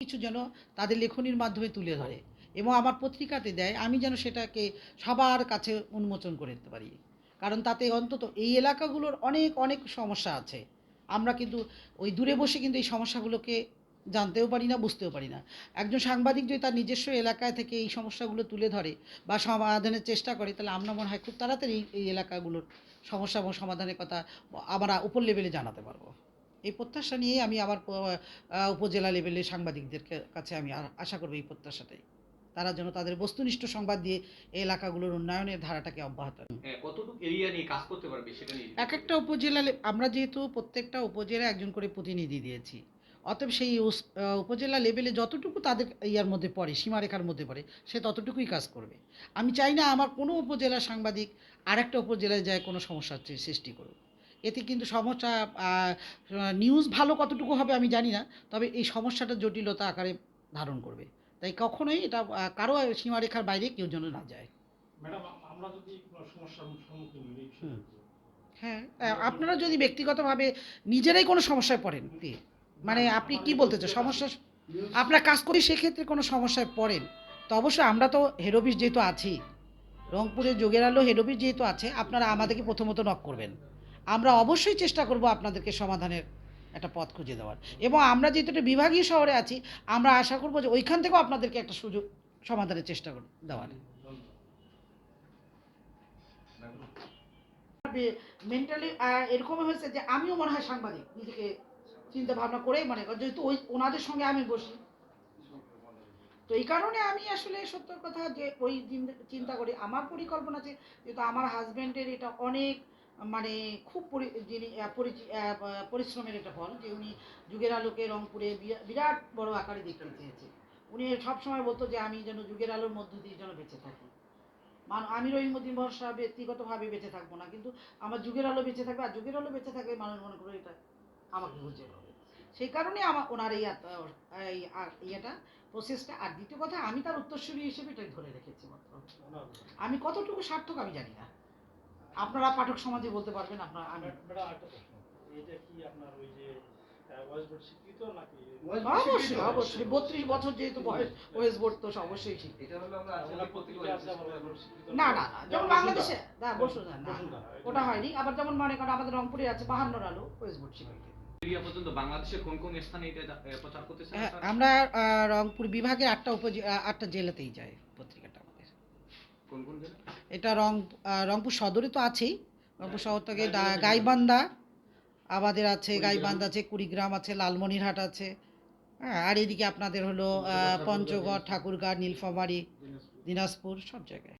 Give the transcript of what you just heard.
কিছু যেন তাদের লেখনির মাধ্যমে তুলে ধরে এবং আমার পত্রিকাতে দেয়, আমি যেন সেটাকে সবার কাছে উন্মোচন করে দিতে পারি। কারণ তাতে অন্তত এই এলাকাগুলোর অনেক অনেক সমস্যা আছে। আমরা কিন্তু ওই দূরে বসে কিন্তু এই সমস্যাগুলোকে জানতেও পারি না, বুঝতেও পারি না। একজন সাংবাদিক যদি তার নিজস্ব এলাকায় থেকে এই সমস্যাগুলো তুলে ধরে বা সমাধানের চেষ্টা করে, তাহলে আমরা মনে হয় খুব তাড়াতাড়ি এই- এলাকাগুলোর সমস্যা এবং সমাধানের কথা আমরা উপর লেভেলে জানাতে পারব। এই প্রত্যাশা নিয়ে আমি আমার উপজেলা লেভেলে সাংবাদিকদের কাছে আমি আশা করব এই প্রত্যাশাটাই। তারা যেন তাদের বস্তুনিষ্ঠ সংবাদ দিয়ে এই এলাকাগুলোর উন্নয়নের ধারাটাকে অব্যাহত রাখে। হ্যাঁ, কতটুকু এরিয়া নিয়ে কাজ করতে পারবে সেটা নিয়ে এক একটা উপজেলা আমরা যেহেতু প্রত্যেকটা উপজেলা একজন করে প্রতিনিধি দিয়েছি অতএব সেই উপজেলা লেভেলে যতটুকু তাদের ইয়ার মধ্যে পড়ে সীমারেখার মধ্যে পড়ে সে ততটুকুই কাজ করবে। আমি চাই না আমার কোনো উপজেলা সাংবাদিক আরেকটা উপজেলায় যায় কোনো সমস্যার সৃষ্টি করুক। এতে কিন্তু সমস্যা নিউজ ভালো কতটুকু হবে আমি জানি না তবে এই সমস্যাটা জটিলতা আকারে ধারণ করবে। তাই কখনোই এটা কারও সীমারেখার বাইরে কেউ যেন না যায়। ম্যাডাম আমরা যদি সমস্যার সম্মুখীন হই এই বিষয়ে হ্যাঁ আপনারা যদি ব্যক্তিগতভাবে নিজেরাই কোনো সমস্যায় পড়েন মানে আপনি কি বলতে চান? সমস্যা আপনার কাজ করি সেক্ষেত্রে কোনো সমস্যায় পড়েন তো অবশ্যই আমরা তো হেড অফিস যেহেতু আছি রংপুরের যোগের আলো হেড অফিস যেহেতু আছে আপনারা আমাদেরকে প্রথমত নক করবেন। আমরা অবশ্যই চেষ্টা করব আপনাদেরকে সমাধানের একটা পথ খুঁজে দেওয়ার। এবং আমরা যেহেতু একটা বিভাগীয় শহরে আছি, আমরা আশা করব যে ওইখান থেকেও আপনাদেরকে একটা সুযোগ সমাধানের চেষ্টা কর- দেওয়ার। মেন্টালি এরকমই হয়েছে যে আমিও মনে হয় সাংবাদিক, নিজেকে চিন্তা ভাবনা করেই মনে করি, যেহেতু ওই ওনাদের সঙ্গে আমি বসি। তো এই কারণে আমি আসলে সত্য কথা যে ওই চিন্তা করি। আমার পরিকল্পনা আছে যেহেতু আমার হাজব্যান্ডের এটা অনেক মানে খুব যিনি পরিশ্রমের একটা ফল, যে উনি যুগের আলোকে রংপুরে বিরা- বিরাট বড় আকারে দেখতে চেয়েছে। উনি সবসময় বলতো যে আমি যেন যুগের আলোর মধ্য দিয়ে যেন বেঁচে থাকি। মান, আমি রহিমুদ্দিন ভরসা ব্যক্তিগতভাবে বেঁচে থাকব না, কিন্তু আমার যুগের আলো বেঁচে থাকবে, আর যুগের আলো বেঁচে থাকলে মানুষ মনে করে এটা আমাকে বুঝে পাবে সেই কারণে আমার, ওনার এই ইয়েটা প্রসেসটা আর দ্বিতীয় কথা, আমি তার উত্তরসূরি হিসেবে এটাই ধরে রেখেছি মাত্র আমি কতটুকু সার্থক আমি জানি না। আপনারা পাঠক সমাজে বলতে পারবেন আপনার এটা কি আপনার ওই যে অবশ্যই অবশ্যই। বত্রিশ বছর যেহেতু বয়স ওয়েস বোর্ড তো অবশ্যই না না না বাংলাদেশে না বসুন্ধরা না ওটা হয়নি আবার যেমন মনে করেন আমাদের রংপুরে আছে বাহান্নর আলো ওয়েস বোর্ড শিখবে বাংলাদেশের কোন কোন স্থানে এটা যা- এ, প্রচার করতেছে? হ্যাঁ, আমরা রংপুর বিভাগের আটটা উপজে আটটা জেলাতেই যায় পত্রিকাটা। কোন কোন জেলা? এটা রং রংপুর সদরে তো আছেই। রংপুর শহর থেকে গাইবান্ধা আমাদের আছে গাইবান্ধা আছে কুড়িগ্রাম আছে লালমনিরহাট আছে। হ্যাঁ আর এদিকে আপনাদের হলো পঞ্চগড় ঠাকুরগাঁ নীলফামারি দিনাজপুর সব জায়গায়।